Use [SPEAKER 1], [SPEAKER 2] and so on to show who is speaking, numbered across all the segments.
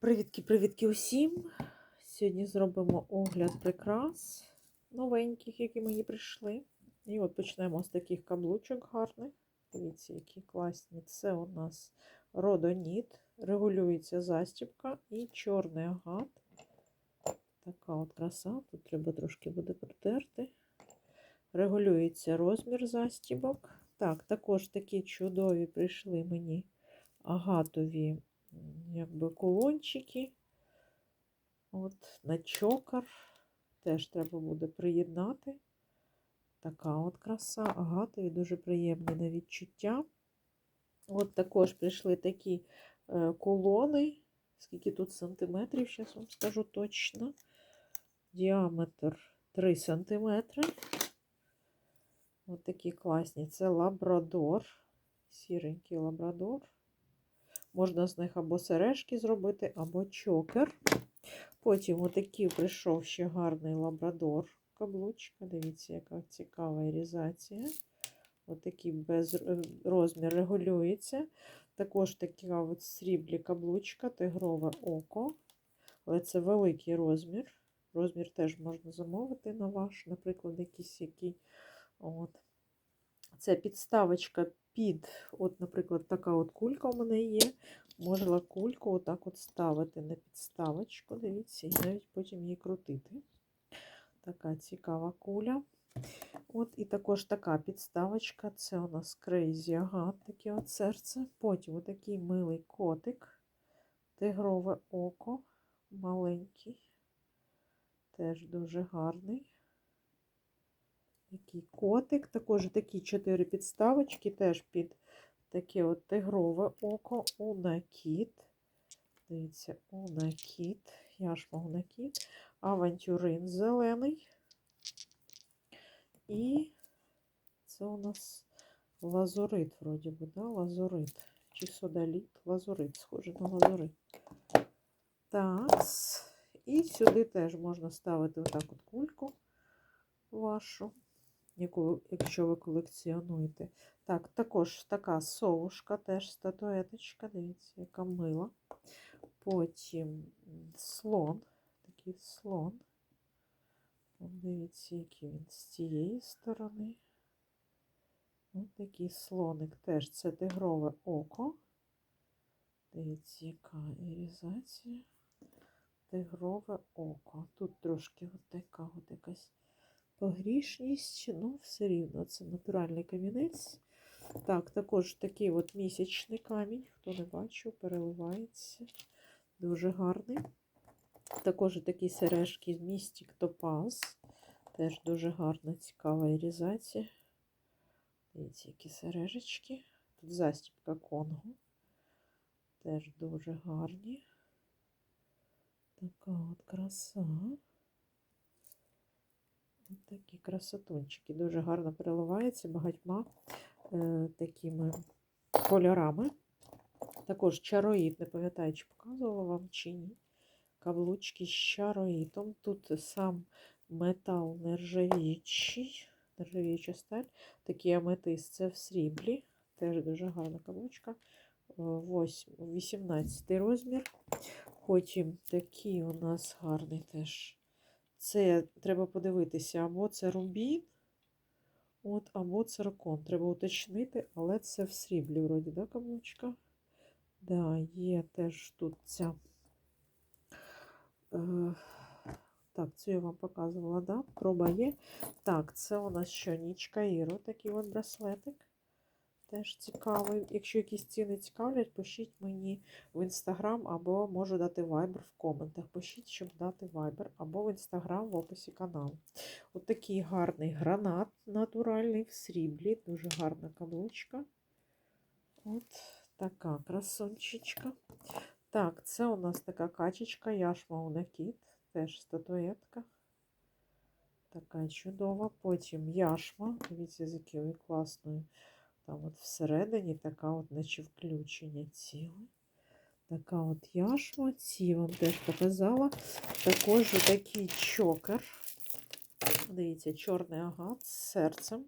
[SPEAKER 1] Привітки-привітки усім! Сьогодні зробимо огляд прикрас новеньких, які мені прийшли. І от почнемо з таких каблучок гарних. Дивіться, які класні. Це у нас родоніт, регулюється застібка і чорний агат. Така от краса. Тут треба трошки буде притерти. Регулюється розмір застібок. Так, також такі чудові прийшли мені агатові якби кулончики. От, на чокер. Теж треба буде приєднати. Така от краса, агатові, дуже приємні на відчуття. От також прийшли такі е, колони. Скільки тут сантиметрів, зараз вам скажу точно. Діаметр 3 сантиметри. От такі класні. Це лабрадор. Сіренький лабрадор. Можна з них або сережки зробити, або чокер. Потім отакий прийшов ще гарний лабрадор. Каблучка. Дивіться, яка цікава ірізація. Отакий без е, розмір регулюється. Також така от сріблі каблучка, тигрове око. Але це великий розмір. Розмір теж можна замовити на ваш, наприклад, якийсь який. От. Це підставочка під, от, наприклад, така от кулька у мене є. Можна кульку отак от ставити на підставочку. Дивіться, і навіть потім її крутити. Така цікава куля. От І також така підставочка. Це у нас Crazy Агат, таке от серце. Потім отакий милий котик, тигрове око, маленький, теж дуже гарний. Такий котик, також такі чотири підставочки, теж під таке от тигрове око, унакіт. Дивіться, унакіт, яшма унакіт, авантюрин зелений. І це у нас лазурит, вроді би, да? лазурит. Чи содаліт, лазурит, схоже на лазурит. Так, і сюди теж можна ставити отак от кульку вашу яку, якщо ви колекціонуєте. Так, також така совушка, теж статуеточка, дивіться, яка мила. Потім слон, такий слон. Дивіться, який він з цієї сторони. Ось такий слоник теж це тигрове око. Дивіться, яка ірізація. Тигрове око. Тут трошки от така от якась погрішність, ну, все рівно це натуральний камінець. Так, також такий от місячний камінь, хто не бачив, переливається. Дуже гарний. Також такі сережки з містік Топаз. Теж дуже гарна, цікава ірізація. Дивіться, які сережечки. Тут застібка Конго. Теж дуже гарні. Така от краса. Такі красотунчики. Дуже гарно переливається багатьма е, такими кольорами. Також чароїд, не пам'ятаю, чи показувала вам чи ні. Каблучки з чароїдом. Тут сам метал нержавіючий, нержавіюча сталь. Такий аметист, це в сріблі. Теж дуже гарна каблучка. 18 розмір. Потім такий у нас гарний теж це треба подивитися, або це рубін, от, або циркон. Треба уточнити, але це в сріблі, вроді, да, каблучка? Да, є теж тут ця. Е, так, цю я вам показувала, да? Проба є. Так, це у нас що, нічка Іро, такий от браслетик. Теж цікавий. Якщо якісь ціни цікавлять, пишіть мені в інстаграм або можу дати вайбер в коментах. Пишіть, щоб дати вайбер, або в інстаграм в описі каналу. От такий гарний гранат натуральний в сріблі. Дуже гарна каблучка. От така красончичка. Так, це у нас така качечка, яшма унакіт, теж статуетка. Така чудова. Потім яшма. Дивіться, з якою класною. Там от всередині така от наче включення ціле. Така от яшма, ці вам теж показала. Також такий чокер. Дивіться, чорний агат з серцем.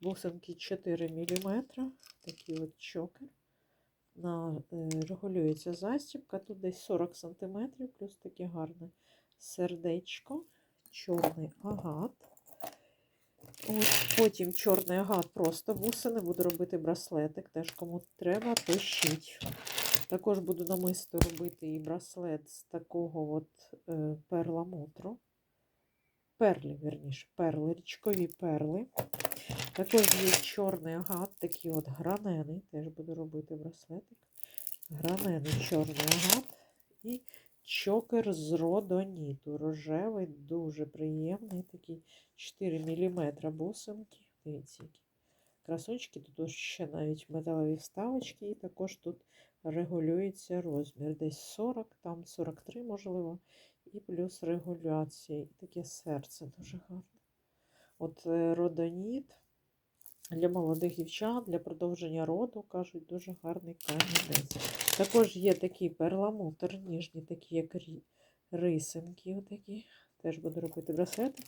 [SPEAKER 1] Бусинки 4 мм. Такий от чокер. на, е, регулюється застібка. Тут десь 40 см, плюс таке гарне сердечко, чорний агат. От, потім чорний агат, просто бусини, буду робити браслетик. Теж кому треба, пишіть. Також буду намисто робити і браслет з такого от е, перламутру. Перлі, вірніше, перли, річкові перли. Також є чорний агат, такий от гранений. Теж буду робити браслетик. Гранений чорний агат. І чокер з родоніту. Рожевий, дуже приємний. Такий 4 мм бусинки. Дивіться, які красочки. Тут ще навіть металеві вставочки, і також тут регулюється розмір. Десь 40, там 43, можливо, і плюс регуляція. І таке серце дуже гарне. От е, родоніт для молодих дівчат, для продовження роду, кажуть, дуже гарний камінець. Також є такий перламутр, ніжні, такі як рисинки. Отакі. Теж буду робити браслети.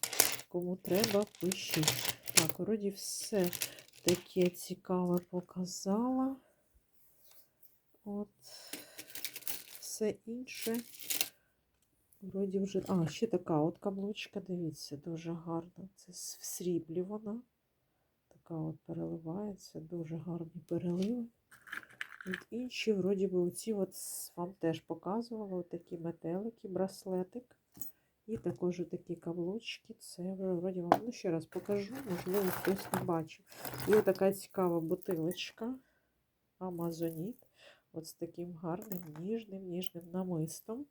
[SPEAKER 1] Кому треба, пишіть. Так, вроді все таке цікаве показала. От все інше. Вроді вже. А, ще така от каблучка, дивіться, дуже гарна. Це в сріблі вона. Така от переливається, дуже гарні переливи. От інші, вроді би, оці от вам теж показувала, такі метелики, браслетик. І також такі каблучки. Це вроді вам ну, ще раз покажу, можливо, хтось не бачив. І така цікава бутилочка Амазоніт. От з таким гарним ніжним, ніжним намистом.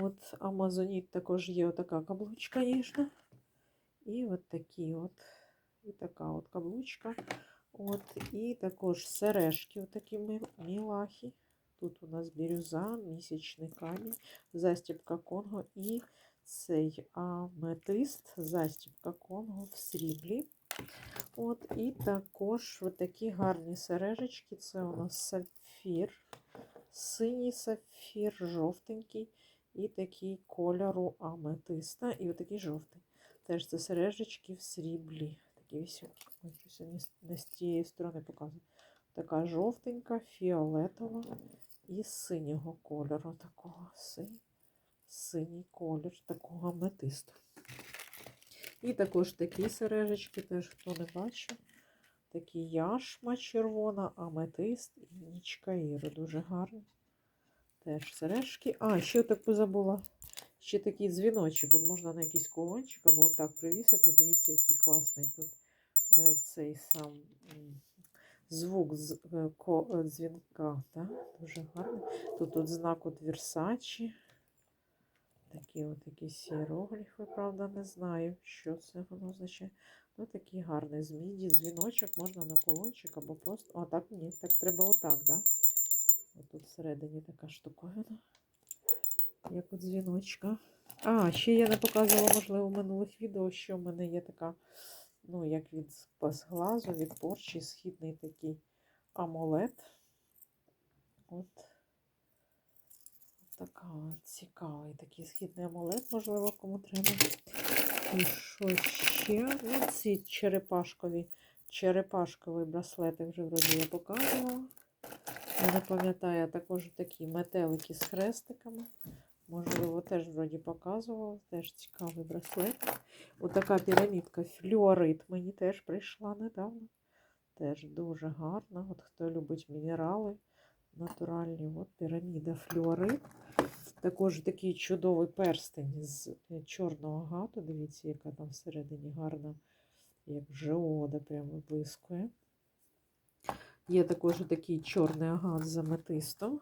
[SPEAKER 1] От Амазоніт також є отака каблучка ніжна. І от такі от. І така от каблучка. От, і також сережки, отакі ми- мілахи. Тут у нас бірюза, місячний камінь, застібка Конго і цей аметист, застібка Конго в сріблі. От, і також такі гарні сережечки. Це у нас сапфір, синій сапфір, жовтенький, і такий кольору аметиста, і отакий жовтий. Теж це сережечки в сріблі. Такі високі. Ой, не з- тієї сторони показую. Така жовтенька, фіолетова і синього кольору. Такого синь, синій колір, такого аметисту. І також такі сережечки, теж хто не бачив. Такі яшма червона, аметист і нічка Іри. Дуже гарні. Теж сережки. А, ще таку забула. Ще такий дзвіночок. От можна на якийсь колончик або отак привісити. Дивіться, який класний тут цей сам звук з е, е, дзвінка. Да? Дуже гарний. Тут от знак от Версачі. Такі от якісь іерогліфи, правда, не знаю, що це воно означає. Ну, такий гарний з міді, дзвіночок, можна на колончик або просто. А так ні, так треба отак, да? От тут всередині така штуковина, як у дзвіночка. А, ще я не показувала, можливо, в минулих відео, що в мене є така, ну, як від спасглазу, від порчі, східний такий амулет. От. Така цікавий такий східний амулет, можливо, кому треба. І що ще? Ну, ці черепашкові, черепашковий браслетик вже вроді я показувала. Не пам'ятаю, також такі метелики з хрестиками. Можливо, теж вроді показувала. Теж цікавий браслет. Отака пірамідка флюорит мені теж прийшла недавно. Теж дуже гарна. От хто любить мінерали натуральні, от піраміда флюорит. Також такий чудовий перстень з чорного гату. Дивіться, яка там всередині гарна, як жеода, прямо виблискує. Є також такий чорний агат з аметистом.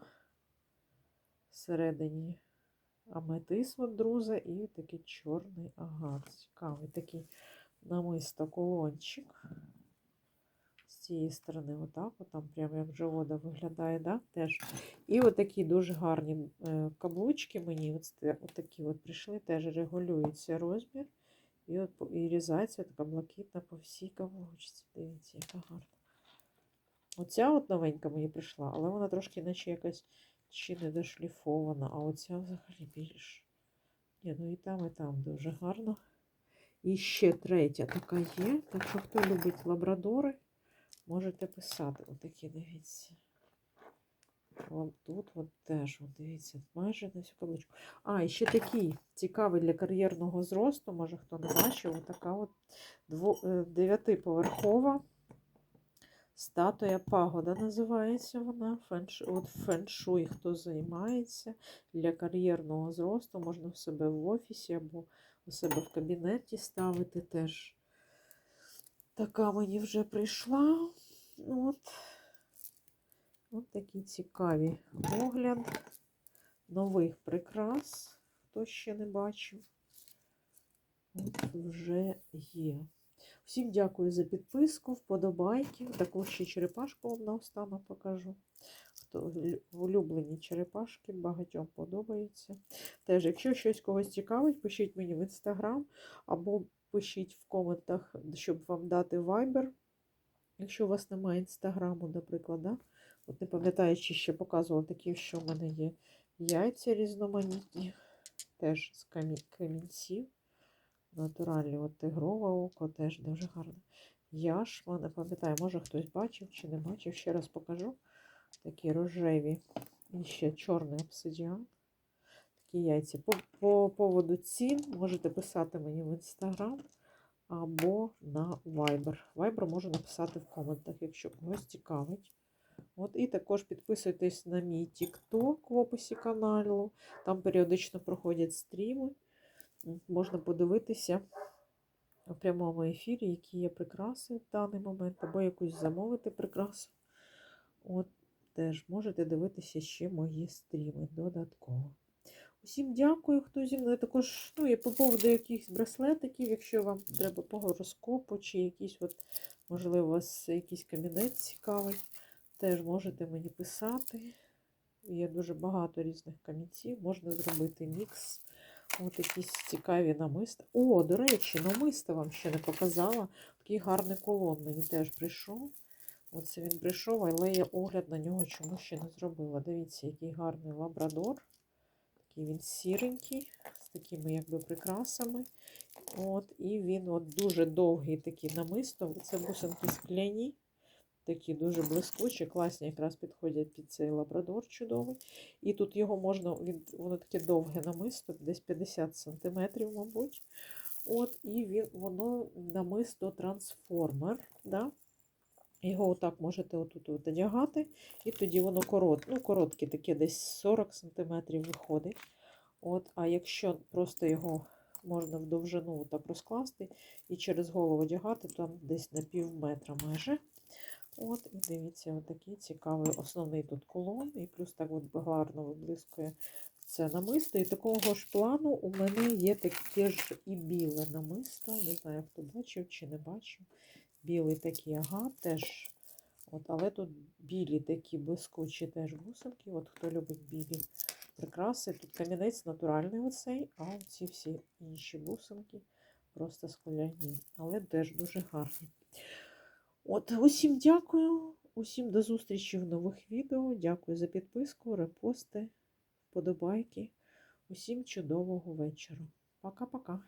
[SPEAKER 1] Всередині аметист от і такий чорний агат. Цікавий такий намисто колончик. З цієї сторони, отак, там прямо як жовода виглядає, да? теж. І отакі дуже гарні е, каблучки мені от, сте- от прийшли, теж регулюється розмір. І, от, і різається така блакитна по всій каблучці. Дивіться, яка гарна. Оця от новенька мені прийшла, але вона трошки наче якась чи не дошліфована, а оця взагалі більш. Ні, ну і там, і там дуже гарно. І ще третя така є. Так що хто любить лабрадори, можете писати. Отакі, дивіться. Тут от теж, от дивіться, майже на всю каблучку. А, і ще такий цікавий для кар'єрного зросту, може хто не бачив, отака от е, дев'ятиповерхова статуя пагода називається вона. Фенш, от феншуй, хто займається для кар'єрного зросту, можна в себе в офісі або у себе в кабінеті ставити теж. Така мені вже прийшла. От. От такі цікаві огляд нових прикрас, хто ще не бачив. От вже є. Всім дякую за підписку, вподобайки. Також ще черепашку вам наостанок покажу. Хто улюблені черепашки, багатьом подобаються. Теж, якщо щось когось цікавить, пишіть мені в інстаграм або пишіть в коментах, щоб вам дати Viber. Якщо у вас немає інстаграму, наприклад, да? От не пам'ятаю, чи ще показувала такі, що в мене є яйця різноманітні, теж з камі- камінців. Натуральні, от тигрове око теж дуже гарне. Яшма, не пам'ятаю, може хтось бачив чи не бачив. Ще раз покажу. Такі рожеві. І ще чорний обсидіан. Такі яйця. По, по поводу цін можете писати мені в інстаграм або на Viber. Viber можу написати в коментах, якщо когось цікавить. От, і також підписуйтесь на мій TikTok в описі каналу. Там періодично проходять стріми. Можна подивитися у прямому ефірі, які є прикраси в даний момент, або якусь замовити прикрасу. От теж можете дивитися ще мої стріми додатково. Усім дякую, хто зі мною. Також ну, і по поводу якихось браслетиків, якщо вам треба по гороскопу, чи якісь, от, можливо, у вас якийсь камінець цікавий, теж можете мені писати. Є дуже багато різних камінців, можна зробити мікс. От якісь цікаві намиста. О, до речі, намиста вам ще не показала. Такий гарний колон мені теж прийшов. Оце він прийшов, але я огляд на нього чому ще не зробила. Дивіться, який гарний лабрадор. Такий він сіренький, з такими якби прикрасами. От, і він от дуже довгий такий намисто. Це бусинки скляні. Такі дуже блискучі, класні, якраз підходять під цей лабрадор чудовий. І тут його можна, він, воно таке довге намисто, десь 50 см, мабуть. От, і він, воно намисто трансформер. Да? Його отак можете отут одягати, і тоді воно корот, ну, коротке, таке десь 40 см виходить. От, а якщо просто його можна в довжину так розкласти і через голову одягати, там десь на пів метра майже. От, і дивіться, отакий цікавий основний тут колон, і плюс так от гарно виблискує це намисто. І такого ж плану у мене є таке ж і біле намисто. Не знаю, хто бачив чи не бачив. Білий такий ага, теж. От, але тут білі такі блискучі теж бусинки. От хто любить білі прикраси. Тут камінець натуральний оцей, а ці всі інші бусинки просто скляні, але теж дуже гарні. От, усім дякую, усім до зустрічі в нових відео. Дякую за підписку, репости, вподобайки. Усім чудового вечора. Пока-пока.